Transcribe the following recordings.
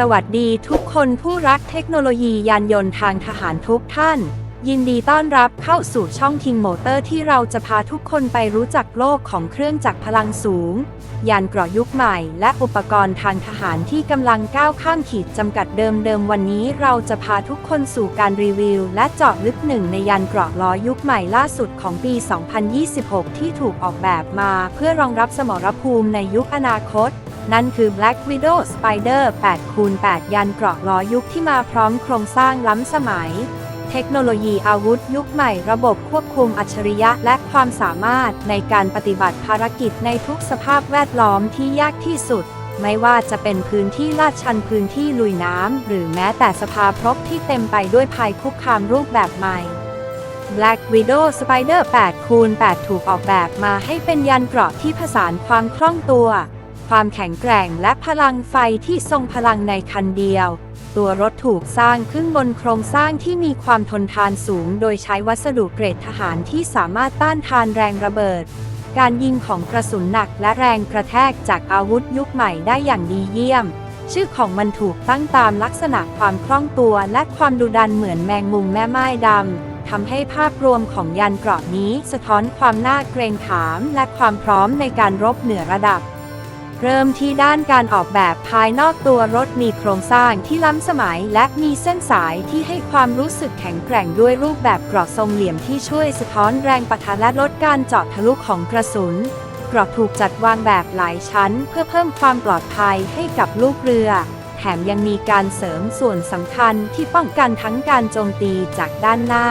สวัสดีทุกคนผู้รักเทคโนโลยียานยนต์ทางทหารทุกท่าน ยินดีต้อนรับเข้าสู่ช่องทิงโมเตอร์ที่เราจะพาทุกคนไปรู้จักโลกของเครื่องจักรพลังสูง ยานเกราะยุคใหม่ และอุปกรณ์ทางทหารที่กำลังก้าวข้ามขีดจำกัดเดิมๆวันนี้เราจะพาทุกคนสู่การรีวิว และเจาะลึกหนึ่งในยานเกราะล้อยุคใหม่ล่าสุดของปี 2026 ที่ถูกออกแบบมา เพื่อรองรับสมรภูมิในยุคอนาคต นั่นคือ Black Widow Spider 8คูณ8ยานเกราะล้อยุคที่มาพร้อมโครงสร้างล้ำสมัย เทคโนโลยีอาวุธยุคใหม่ ระบบควบคุมอัจฉริยะและความสามารถในการปฏิบัติภารกิจในทุกสภาพแวดล้อมที่ยากที่สุด ไม่ว่าจะเป็นพื้นที่ลาดชันพื้นที่ลุยน้ำหรือแม้แต่สภาพรบที่เต็มไปด้วยภัยคุกคามรูปแบบใหม่ Black Widow Spider 8คูณ8ถูกออกแบบมาให้เป็นยานเกราะที่ผสานความคล่องตัว ความแข็งแกร่งและพลังไฟที่ทรงพลังในคันเดียว ตัวรถถูกสร้างขึ้นบนโครงสร้างที่มีความทนทานสูง โดยใช้วัสดุเกรดทหารที่สามารถต้านทานแรงระเบิด การยิงของกระสุนหนักและแรงกระแทกจากอาวุธยุคใหม่ได้อย่างดีเยี่ยม ชื่อของมันถูกตั้งตามลักษณะความคล่องตัวและความดุดันเหมือนแมงมุมแม่ไม้ดำทำให้ภาพรวมของยานเกราะนี้สะท้อนความน่าเกรงขามและความพร้อมในการรบเหนือระดับ เริ่มที่ด้านการออกแบบภายนอกตัวรถมีโครงสร้างที่ล้ำสมัย และมีเส้นสายที่ให้ความรู้สึกแข็งแกร่งด้วยรูปแบบกรอบทรงเหลี่ยมที่ช่วยสะท้อนแรงปะทะและลดการเจาะทะลุของกระสุนกรอบถูกจัดวางแบบหลายชั้น เพื่อเพิ่มความปลอดภัยให้กับลูกเรือ แถมยังมีการเสริมส่วนสำคัญที่ป้องกันทั้งการโจมตีจากด้านหน้า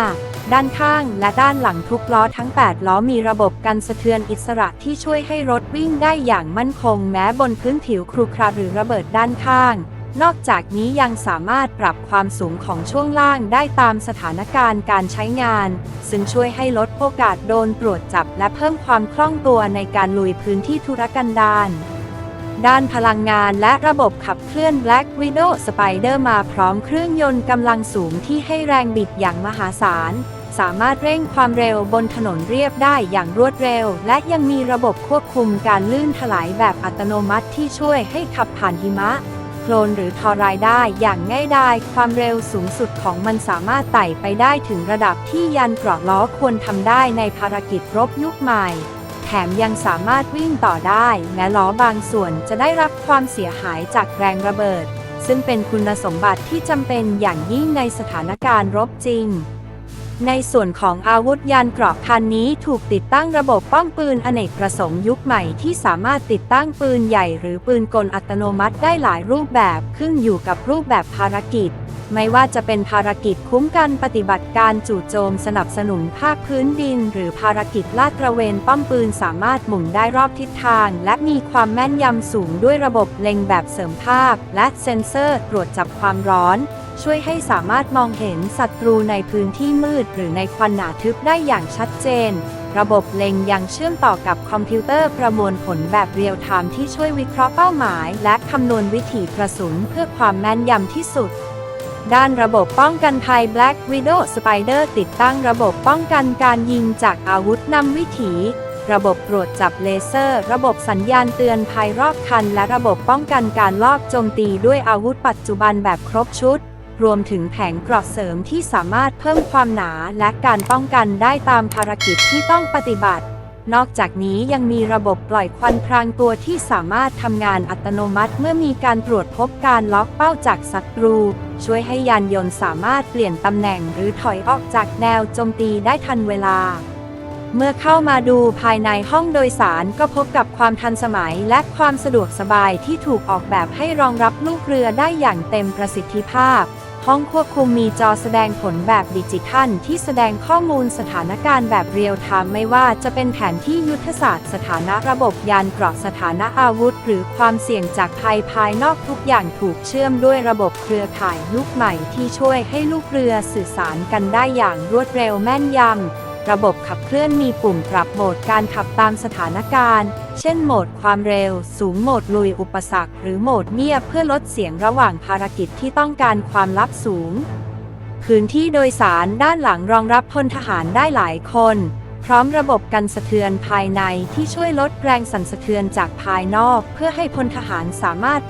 ด้านข้างและด้านหลังทุกล้อทั้ง 8 ล้อมีระบบกันสะเทือนอิสระที่ช่วยให้รถวิ่งได้อย่างมั่นคงแม้บนพื้นผิวครุขระหรือระเบิดด้านข้าง นอกจากนี้ยังสามารถปรับความสูงของช่วงล่างได้ตามสถานการณ์การใช้งาน ซึ่งช่วยให้ลดโอกาสโดนตรวจจับและเพิ่มความคล่องตัวในการลุยพื้นที่ธุรกันดารด้านพลังงานและระบบขับเคลื่อน Black Widow Spider มาพร้อมเครื่องยนต์กำลังสูงที่ให้แรงบิดอย่างมหาศาล สามารถเร่งความเร็วบนถนนเรียบได้อย่างรวดเร็ว และยังมีระบบควบคุมการลื่นถลายแบบอัตโนมัติที่ช่วยให้ขับผ่านหิมะโคลนหรือทอรายได้อย่างง่ายดายความเร็วสูงสุดของมันสามารถไต่ไปได้ถึงระดับที่ยันเกราะล้อควรทำได้ในภารกิจรบยุคใหม่ แถมยังสามารถวิ่งต่อได้ แม้ล้อบางส่วนจะได้รับความเสียหายจากแรงระเบิด ซึ่งเป็นคุณสมบัติที่จำเป็นอย่างยิ่งในสถานการณ์รบจริง ในส่วนของอาวุธยานเกราะคันนี้ถูกติดตั้งระบบป้องปืนอเนกประสงค์ยุคใหม่ที่สามารถติดตั้งปืนใหญ่หรือปืนกลอัตโนมัติได้หลายรูปแบบขึ้นอยู่กับรูปแบบภารกิจ ไม่ว่าจะเป็นภารกิจคุ้มกันปฏิบัติการจู่โจมสนับสนุนภาคพื้นดิน หรือภารกิจลาดตระเวนป้อมปืนสามารถหมุนได้รอบทิศทาง และมีความแม่นยำสูงด้วยระบบเล็งแบบเสริมภาพ และเซ็นเซอร์ตรวจจับความร้อน ช่วยให้สามารถมองเห็นศัตรูในพื้นที่มืด หรือในควันหนาทึบได้อย่างชัดเจน ระบบเล็งยังเชื่อมต่อกับคอมพิวเตอร์ประมวลผลแบบเรียลไทม์ที่ช่วยวิเคราะห์เป้าหมาย และคำนวณวิถีกระสุนเพื่อความแม่นยำที่สุดด้านระบบป้องกันภัย Black Widow Spider ติดตั้งระบบป้องกันการยิงจากอาวุธนำวิถี ระบบตรวจจับเลเซอร์ ระบบสัญญาณเตือนภัยรอบคัน และระบบป้องกันการลอบโจมตีด้วยอาวุธปัจจุบันแบบครบชุด รวมถึงแผงกราะเสริมที่สามารถเพิ่มความหนาและการป้องกันได้ตามภารกิจที่ต้องปฏิบัติ นอกจากนี้ยังมีระบบปล่อยควันพรางตัวที่สามารถทำงานอัตโนมัติเมื่อมีการตรวจพบการล็อกเป้าจากศัตรู ช่วยให้ยานยนต์สามารถเปลี่ยนตำแหน่งหรือถอยออกจากแนวโจมตีได้ทันเวลาเมื่อเข้ามาดูภายในห้องโดยสารก็พบกับความทันสมัยและความสะดวกสบายที่ถูกออกแบบให้รองรับลูกเรือได้อย่างเต็มประสิทธิภาพ ห้องควบคุมมีจอแสดงผลแบบดิจิทัล ที่แสดงข้อมูลสถานการณ์แบบเรียลไทม์ไม่ว่าจะเป็นแผนที่ยุทธศาสตร์สถานะระบบยานเกราะสถานะอาวุธ หรือความเสี่ยงจากภัยภายนอกทุกอย่างถูกเชื่อมด้วยระบบเครือข่ายลูกใหม่ที่ช่วยให้ลูกเรือสื่อสารกันได้อย่างรวดเร็วแม่นยำ ระบบขับเคลื่อนมีปุ่มปรับโหมดการขับตามสถานการณ์ เช่นโหมดความเร็ว สูงโหมดลุยอุปสรรค หรือโหมดเงียบเพื่อลดเสียงระหว่างภารกิจที่ต้องการความลับสูง พื้นที่โดยสารด้านหลังรองรับพลทหารได้หลายคน พร้อมระบบกันสะเทือนภายในที่ช่วยลดแรงสั่นสะเทือนจากภายนอก เพื่อให้พลทหารสามารถ